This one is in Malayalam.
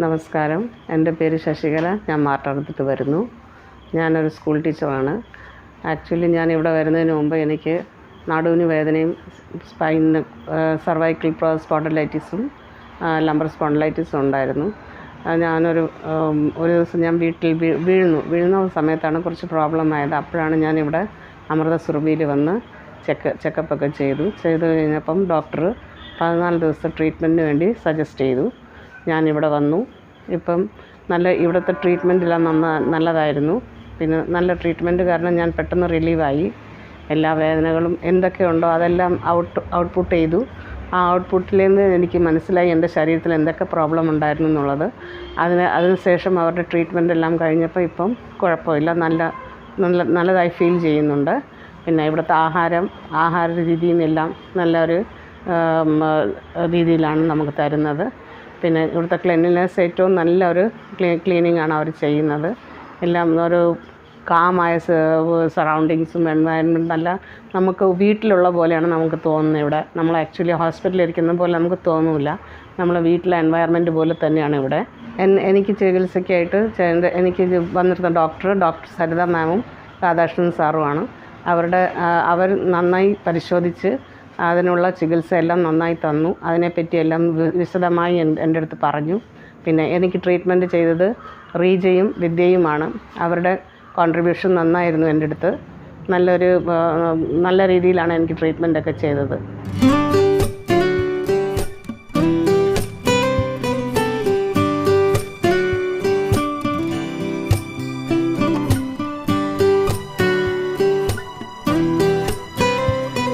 നമസ്കാരം. എന്റെ പേര് ശശികല. ഞാൻ മാർട്ടടുത്തിട്ട് വരുന്നു. ഞാനൊരു സ്കൂൾ ടീച്ചറാണ്. ആക്ച്വലി ഞാൻ ഇവിടെ വരുന്നതിന് മുമ്പ് എനിക്ക് നടുവിന് വേദനയും സ്പൈന് സർവൈക്കൽ സ്പോണ്ടലൈറ്റിസും ലംബർ സ്പോണ്ടലൈറ്റിസും ഉണ്ടായിരുന്നു. ഞാനൊരു ഒരു ദിവസം ഞാൻ വീട്ടിൽ വീഴുന്നു. വീഴുന്ന സമയത്താണ് കുറച്ച് പ്രോബ്ലം ആയത്. അപ്പോഴാണ് ഞാനിവിടെ അമൃത സുറബിയിൽ വന്ന് ചെക്ക് ചെക്കപ്പൊക്കെ ചെയ്തു. ചെയ്തു കഴിഞ്ഞപ്പം ഡോക്ടർ പതിനാല് ദിവസത്തെ ട്രീറ്റ്മെന്റിന് വേണ്ടി സജസ്റ്റ് ചെയ്തു. ഞാനിവിടെ വന്നു. ഇപ്പം നല്ല ഇവിടുത്തെ ട്രീറ്റ്മെന്റ് എല്ലാം നന്ന നല്ലതായിരുന്നു. പിന്നെ നല്ല ട്രീറ്റ്മെന്റ് കാരണം ഞാൻ പെട്ടെന്ന് റിലീവായി എല്ലാ വേദനകളും എന്തൊക്കെയുണ്ടോ അതെല്ലാം ഔട്ട് ഔട്ട്പുട്ട് ചെയ്തു. ആ ഔട്ട്പുട്ടിൽ നിന്ന് എനിക്ക് മനസ്സിലായി എന്റെ ശരീരത്തിൽ എന്തൊക്കെ പ്രോബ്ലം ഉണ്ടായിരുന്നു എന്നുള്ളത്. അതിന് അതിനുശേഷം അവരുടെ ട്രീറ്റ്മെന്റ് എല്ലാം കഴിഞ്ഞപ്പോൾ ഇപ്പം കുഴപ്പമില്ല. നല്ല നല്ല നല്ലതായി ഫീൽ ചെയ്യുന്നുണ്ട്. പിന്നെ ഇവിടുത്തെ ആഹാരം ആഹാര രീതിയും എല്ലാം നല്ലൊരു രീതിയിലാണ് നമുക്ക് തരുന്നത്. പിന്നെ ഇവിടുത്തെ ക്ലീൻലിനെസ് ഏറ്റവും നല്ലൊരു ക്ലീ ക്ലീനിങ് ആണ് അവർ ചെയ്യുന്നത്. എല്ലാം ഒരു കാമായ സറൗണ്ടിങ്സും എൻവയൺമെന്റ് നല്ല നമുക്ക് വീട്ടിലുള്ള പോലെയാണ് നമുക്ക് തോന്നുന്നത് ഇവിടെ. നമ്മൾ ആക്ച്വലി ഹോസ്പിറ്റലിൽ ഇരിക്കുന്ന പോലെ നമുക്ക് തോന്നില്ല. നമ്മൾ വീട്ടിലെ എൻവയർമെന്റ് പോലെ തന്നെയാണ് ഇവിടെ. എനിക്ക് ചികിത്സയ്ക്കായിട്ട് എനിക്ക് വന്നിരുന്ന ഡോക്ടർ ഡോക്ടർ സരിത മാമും രാധാകൃഷ്ണൻ സാറുമാണ് അവരുടെ അവർ നന്നായി പരിശോധിച്ച് അതിനുള്ള ചികിത്സ എല്ലാം നന്നായി തന്നു. അതിനെപ്പറ്റിയെല്ലാം വിശദമായി എന്റെ അടുത്ത് പറഞ്ഞു. പിന്നെ എനിക്ക് ട്രീറ്റ്മെന്റ് ചെയ്തത് റീജയും വിദ്യയുമാണ്. അവരുടെ കോൺട്രിബ്യൂഷൻ നന്നായിരുന്നു എന്റെ അടുത്ത്. നല്ലൊരു നല്ല രീതിയിലാണ് എനിക്ക് ട്രീറ്റ്മെന്റ് ഒക്കെ ചെയ്തത്.